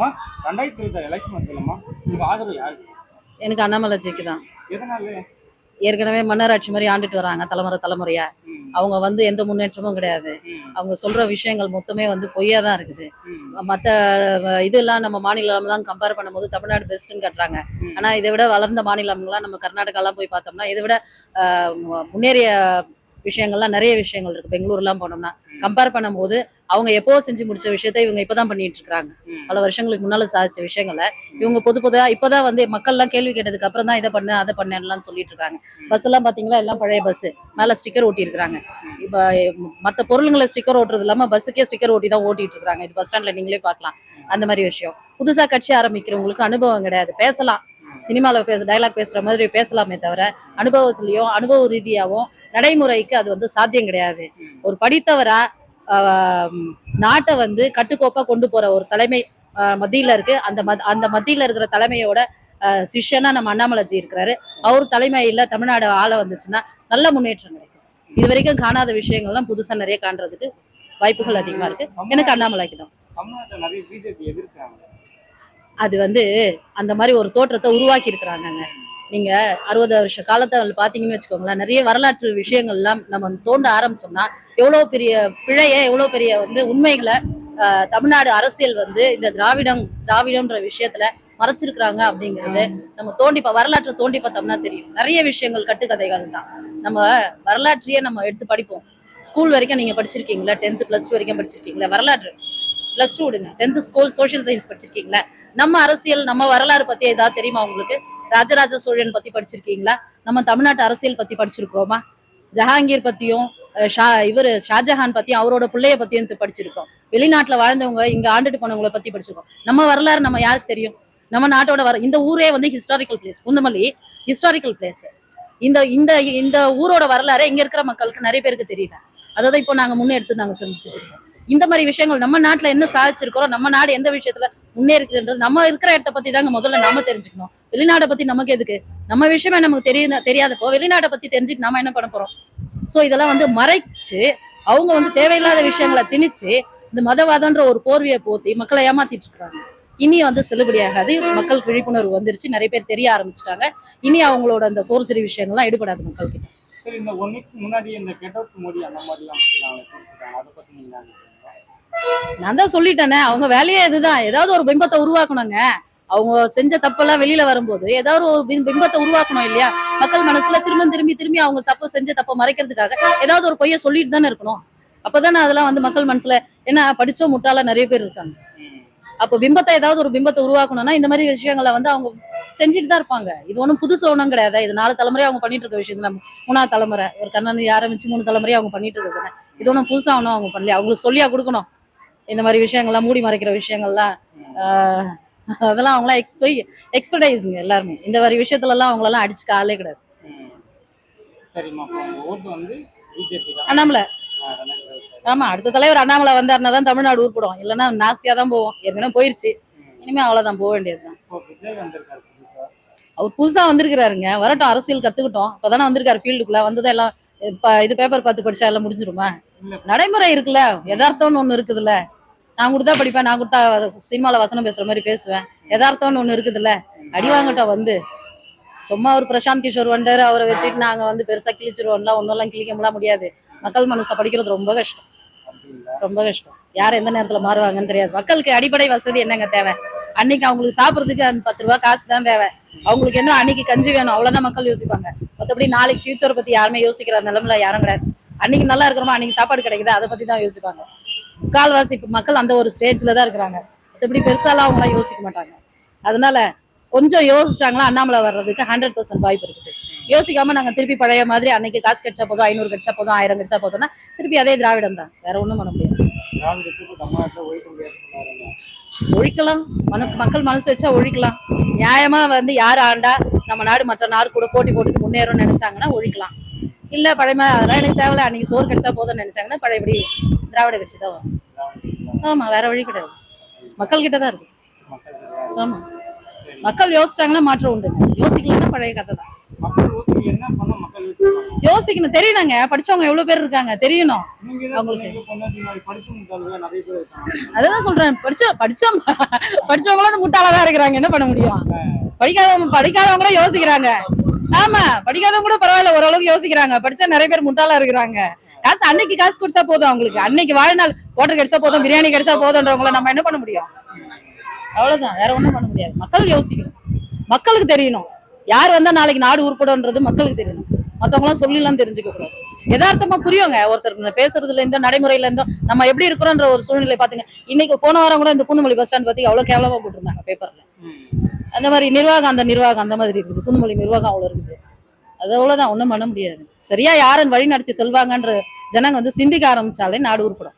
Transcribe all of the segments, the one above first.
அம்மா ரெண்டாயிரத்தி இருபத்தாறு எலெக்ஷன் வருதுல்லம்மா உங்க ஆதரவு யாருக்கு எனக்கு அண்ணாமலை ஜிக்கு தான். எதனால? ஏற்கனவே மன்னராட்சி மாதிரி ஆண்டுட்டு வராங்க தலைமுறை தலைமுறையா. அவங்க வந்து எந்த முன்னேற்றமும் கிடையாது. அவங்க சொல்ற விஷயங்கள் மொத்தமே வந்து பொய்யா தான் இருக்குது. மற்ற இதெல்லாம் நம்ம மாநிலம்லாம் கம்பேர் பண்ணும்போது தமிழ்நாடு பெஸ்ட்னு காட்டுறாங்க. ஆனா இதை விட வளர்ந்த மாநிலம்லாம் நம்ம கர்நாடகாலாம் போய் பார்த்தோம்னா இதை விட முன்னேறிய விஷயங்கள்லாம் நிறைய விஷயங்கள் இருக்கு. பெங்களூர்லாம் போனோம்னா கம்பேர் பண்ணும்போது அவங்க எப்போ செஞ்சு முடிச்ச விஷயத்த இவங்க இப்பதான் பண்ணிட்டு இருக்காங்க. பல வருஷங்களுக்கு முன்னால சாதிச்ச விஷயங்களை இவங்க பொது பொதுவா இப்பதான் வந்து மக்கள்லாம் கேள்வி கேட்டதுக்கு அப்புறம் தான் இதை பண்ணு அதை பண்ணலாம் சொல்லிட்டு இருக்காங்க. பஸ் எல்லாம் பாத்தீங்களா? எல்லாம் பழைய பஸ் மேல ஸ்டிக்கர் ஒட்டி இருக்காங்க இப்ப மத்த பொருளுங்களை ஸ்டிக்கர் ஓட்டுறது இல்லாம பஸ்ஸுக்கே ஸ்டிக்கர் ஒட்டி தான் ஓட்டிட்டு இருக்காங்க. இது பஸ் ஸ்டாண்ட்ல நீங்களே பார்க்கலாம் அந்த மாதிரி விஷயம். புதுசா கட்சி ஆரம்பிக்கிறவங்களுக்கு அனுபவம் கிடையாது. பேசலாம். சினிமாவில் பேச டைலாக் பேசுற மாதிரி பேசலாமே தவிர அனுபவத்திலையும் அனுபவ ரீதியாகவும் நடைமுறைக்கு அது வந்து சாத்தியம் கிடையாது. ஒரு படித்தவரா ஆஹ், நாட்டை வந்து கட்டுக்கோப்பா கொண்டு போற ஒரு தலைமை ஆஹ், இருக்கு. அந்த மத் அந்த மத்தியில் இருக்கிற தலைமையோட ஆஹ், சிஷ்யனா நம்ம அண்ணாமலைஜி இருக்கிறாரு. அவர் தலைமையில தமிழ்நாடு ஆள வந்துச்சுன்னா நல்ல முன்னேற்றம் கிடைக்கும். இது வரைக்கும் காணாத விஷயங்கள்லாம் புதுசாக நிறைய காண்றதுக்கு வாய்ப்புகள் அதிகமா இருக்கு. எனக்கு அண்ணாமலைக்கு தான். அது வந்து அந்த மாதிரி ஒரு தோற்றத்தை உருவாக்கி இருக்கிறாங்க நீங்க அறுபது வருஷ காலத்தை பாத்தீங்கன்னு வச்சுக்கோங்களேன் நிறைய வரலாற்று விஷயங்கள்லாம் நம்ம தோண்ட ஆரம்பிச்சோம்னா எவ்வளவு பெரிய பிழைய எவ்வளவு பெரிய வந்து உண்மைகளை தமிழ்நாடு அரசியல் வந்து இந்த திராவிடம் திராவிடம்ன்ற விஷயத்துல மறைச்சிருக்கிறாங்க அப்படிங்கிறது நம்ம தோண்டி வரலாற்றை தோண்டி பார்த்தோம்னா தெரியும். நிறைய விஷயங்கள் கட்டுக்கதைகள் தான். நம்ம வரலாற்றையே நம்ம எடுத்து படிப்போம். ஸ்கூல் வரைக்கும் நீங்க படிச்சிருக்கீங்களா? டென்த் பிளஸ் டூ வரைக்கும் படிச்சிருக்கீங்களா? வரலாற்று. பிளஸ் டூ விடுங்க. டென்த் ஸ்கூல் சோஷியல் சயின்ஸ் படிச்சிருக்கீங்களா? நம்ம அரசியல் நம்ம வரலாறு பத்தி ஏதாவது தெரியுமா உங்களுக்கு? ராஜராஜ சோழன் பத்தி படிச்சிருக்கீங்களா? நம்ம தமிழ்நாட்டு அரசியல் பத்தி படிச்சிருக்கிறோமா? ஜஹாங்கீர் பத்தியும் ஷா இவர் ஷாஜஹான் பத்தியும் அவரோட பிள்ளைய பத்தியும் படிச்சிருக்கோம். வெளிநாட்டுல வாழ்ந்தவங்க இங்க ஆண்டுட்டு போனவங்கள பத்தி படிச்சிருக்கோம். நம்ம வரலாறு நம்ம யாருக்கு தெரியும்? நம்ம நாட்டோட வர இந்த ஊரே வந்து ஹிஸ்டாரிக்கல் பிளேஸ் குந்தமல்லி ஹிஸ்டாரிக்கல் பிளேஸ் இந்த இந்த இந்த ஊரோட வரலாறு இங்க இருக்கிற மக்களுக்கு நிறைய பேருக்கு தெரியல. அதாவது இப்போ நாங்க முன்னெடுத்து நாங்க செஞ்சுட்டு இருக்கோம் இந்த மாதிரி விஷயங்கள் நம்ம நாட்டுல என்ன சாதிச்சிருக்கிறோம் நம்ம நாடு எந்த விஷயத்துல முன்னேறிக்கிறது நம்ம இருக்கிற இடத்த பத்தி தாங்க முதல்ல நாம தெரிஞ்சுக்கணும். வெளிநாட்டை பத்தி நமக்கு எதுக்கு? நம்ம விஷயமே நமக்கு தெரிய தெரியாதப்போ வெளிநாட்டை பத்தி தெரிஞ்சுட்டு நாம என்ன பண்ண போறோம்? சோ இதெல்லாம் வந்து மறைச்சு அவங்க வந்து தேவையில்லாத விஷயங்களை திணிச்சு இந்த மதவாதம்ன்ற ஒரு போர்வையை போத்தி மக்களை ஏமாத்திட்டு இருக்காங்க. இனி வந்து செல்லுபடியாகாது. மக்கள் விழிப்புணர்வு வந்துருச்சு. நிறைய பேர் தெரிய ஆரம்பிச்சிட்டாங்க. இனி அவங்களோட அந்த ஃபோர்ஜரி விஷயங்கள்லாம் ஈடுபடாது மக்கள் கிட்ட சரி இந்த முன்னாடி இந்த கெட் அவுட் மோடி அந்த மாதிரிலாம் அதை பத்தி நீங்க நான் தான் சொல்லிட்டேனே அவங்க வேலையே இதுதான். ஏதாவது ஒரு பிம்பத்தை உருவாக்கணுங்க. அவங்க செஞ்ச தப்பெல்லாம் வெளியில வரும்போது ஏதாவது ஒரு பிம்பத்தை உருவாக்கணும் இல்லையா? மக்கள் மனசுல திரும்ப திரும்பி திரும்பி அவங்க தப்பு செஞ்ச தப்பை மறைக்கிறதுக்காக ஏதாவது ஒரு பொய்ய சொல்லிட்டு தானே இருக்கணும். அப்பதானே அதெல்லாம் வந்து மக்கள் மனசுல ஏன்னா படிச்ச முட்டாள நிறைய பேர் இருக்காங்க. அப்போ பிம்பத்தை ஏதாவது ஒரு பிம்பத்தை உருவாக்கணும்னா இந்த மாதிரி விஷயங்களை வந்து அவங்க செஞ்சுட்டு தான் இருப்பாங்க. இது ஒன்றும் புதுசு ஒன்றும் கிடையாது. இது நாலு தலைமுறையா அவங்க பண்ணிட்டு இருக்க விஷயம் நம்ம மூணாவது தலைமுறை. ஒரு கண்ணன் ஆரம்பிச்சு மூணு தலைமுறையா அவங்க பண்ணிட்டு இருக்காங்க இது ஒன்றும் புதுசா ஒன்றும் அவங்க பண்ணல. அவங்களுக்கு சொல்லியா கொடுக்கணும். இந்த மாதிரி விஷயங்கள்லாம் மூடி மறைக்கிற விஷயங்கள்லாம் அதெல்லாம் அவங்களாம் எக்ஸ்பை எக்ஸ்பர்டைஸுங்க எல்லாருமே. இந்த மாதிரி விஷயத்துலலாம் அவங்களெல்லாம் அடிச்சுக்க ஆளே கிடையாது. அண்ணாமலை. ஆமா அடுத்த தலைவர் அண்ணாமலை வந்தாருன்னா தான் தமிழ்நாடு உருப்படும் இல்லைன்னா நாஸ்தியா தான் போவோம். ஏற்கனவே போயிருச்சு. இனிமே அவ்வளவுதான் போக வேண்டியதுதான் அவர் புதுசா வந்திருக்கிறாருங்க. வரட்டும் அரசியல் கத்துக்கிட்டோம். இப்பதானே வந்திருக்காரு ஃபீல்டுக்குள்ள. வந்ததும் எல்லாம் இப்ப இது பேப்பர் பார்த்து படிச்சா எல்லாம் முடிஞ்சிருமா. நடைமுறை இருக்குல்ல. யதார்த்தம்னு ஒண்ணு இருக்குதுல்ல. நான் கொடுத்தா படிப்பேன் நான் கொடுத்தா சினிமால வசனம் பேசுற மாதிரி பேசுவேன். எதார்த்தம்னு ஒண்ணு இருக்குதுல்ல அடி வாங்கட்டும் வந்து. சும்மா ஒரு பிரசாந்த் கிஷோர் வந்தாரு அவரை வச்சுட்டு நாங்க வந்து பெருசா கிழிச்சிருவோம்லாம் ஒன்னெல்லாம் கிழிக்க முடியாது. மக்கள் மனசை படிக்கிறது ரொம்ப கஷ்டம். ரொம்ப கஷ்டம். யார் எந்த நேரத்துல மாறுவாங்கன்னு தெரியாது. மக்களுக்கு அடிப்படை வசதி என்னங்க தேவை? அன்னைக்கு அவங்களுக்கு சாப்பிடுறதுக்கு அந்த பத்து ரூபா காசு தான் தேவை. அவங்களுக்கு என்ன அன்னைக்கு கஞ்சி வேணும் அவ்வளவுதான் மக்கள் யோசிப்பாங்க. மற்றபடி நாளைக்கு ஃபியூச்சர் பத்தி யாருமே யோசிக்கிற நிலைமையில யாரும் கிடையாது. அன்னைக்கு நல்லா இருக்கிறோமா அன்னைக்கு சாப்பாடு கிடைக்குதா அதை பத்தி தான் யோசிப்பாங்க. முக்கால்வாசி மக்கள் அந்த ஒரு ஸ்டேஜில் தான் இருக்கிறாங்க. மற்றபடி பெருசாலாம் அவங்களாம் யோசிக்க மாட்டாங்க. அதனால கொஞ்சம் யோசிச்சாங்களா அண்ணாமலை வர்றதுக்கு ஹண்ட்ரட் பர்சன்ட் வாய்ப்பு இருக்குது. யோசிக்காம நாங்க திருப்பி பழைய மாதிரி அன்னைக்கு காசு கிடைச்சா போதும் ஐநூறு கிடைச்சா போதும் ஆயிரம் கிடைச்சா போதும்னா திருப்பி அதே திராவிடம் தான். வேற ஒன்றும் பண்ண முடியாது. ஒழிக்கலாம். மனக்கு மக்கள் மனசு வச்சா ஒழிக்கலாம். நியாயமா வந்து யார் ஆண்டா நம்ம நாடு மற்ற நாடு கூட போட்டி போட்டுட்டு முன்னேறும்னு நினைச்சாங்கன்னா ஒழிக்கலாம். இல்ல பழைய அதெல்லாம் எனக்கு தேவையில்ல. அன்னைக்கு சோறு கிடைச்சா போதும்னு நினைச்சாங்கன்னா பழையபடி திராவிட கட்சி தான் வரும் திராவிடத்துக்கு ஆமா வேற வழி கிடையாது. மக்கள் கிட்ட தான் இருக்கு. மக்கள் ஆமா. சரி மக்கள் யோசிச்சாங்கன்னா மாற்றம் உண்டுங்க. யோசிக்கலன்னா பழைய கதை தான். யோசிக்கணும். தெரியணுங்க. படிச்சவங்க எவ்வளவு பேர் இருக்காங்க? தெரியணும். அவங்களுக்கு. அதான் சொல்றேன். படிச்ச படிச்ச படிச்சவங்களும் அந்த முட்டாளா தான் இருக்கிறாங்க. என்ன பண்ண முடியும்? படிக்காதவங்க படிக்காதவங்க கூட யோசிக்கிறாங்க. ஆமா படிக்காதவங்க கூட பரவாயில்ல ஓரளவுக்கு யோசிக்கிறாங்க. படிச்சா நிறைய பேர் முட்டாளா இருக்கிறாங்க. காசு அன்னைக்கு காசு குடிச்சா போதும் அவங்களுக்கு. அன்னைக்கு வாழ்நாள் ஹோட்டல் கிடைச்சா போதும் பிரியாணி கிடைச்சா போதும்ன்றவங்கள நம்ம என்ன பண்ண முடியும்? அவ்வளவுதான் வேற ஒண்ணும் பண்ண முடியாது. மக்கள் யோசிக்கணும். மக்களுக்கு தெரியணும். யார் வந்தா நாளைக்கு நாடு உருப்படும்ன்றது மக்களுக்கு தெரியணும். மத்தவங்களாம் சொல்லிலாம் தெரிஞ்சுக்க கூடாது. யதார்த்தமா புரியுங்க ஒருத்தர் பேசுறதுல இருந்தோ நடைமுறையில இருந்தோ நம்ம எப்படி இருக்கிறோன்ற ஒரு சூழ்நிலை பாத்துங்க இன்னைக்கு போன வாரம் கூட இந்த பூந்தமல்லி பஸ் ஸ்டாண்ட் பத்தி அவ்வளவு கேவலமா போட்டிருந்தாங்க பேப்பர்ல அந்த மாதிரி நிர்வாகம் அந்த நிர்வாகம் அந்த மாதிரி இருக்குது. புதுமொழி நிர்வாகம் அவ்வளவு இருக்குது. அது அவ்வளவுதான் ஒண்ணும் பண்ண முடியாது. சரியா யாரன் வழி நடத்தி செல்வாங்கன்ற ஜனங்க வந்து சிந்திக்க ஆரம்பிச்சாலே நாடு உருப்படும்.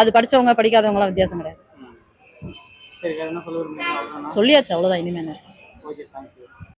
அது படிச்சவங்க படிக்காதவங்களாம் வித்தியாசம் கிடையாது. சொல்லியாச்சு அவ்வளவுதான் இனிமே என்ன ஓகே தேங்க்யூ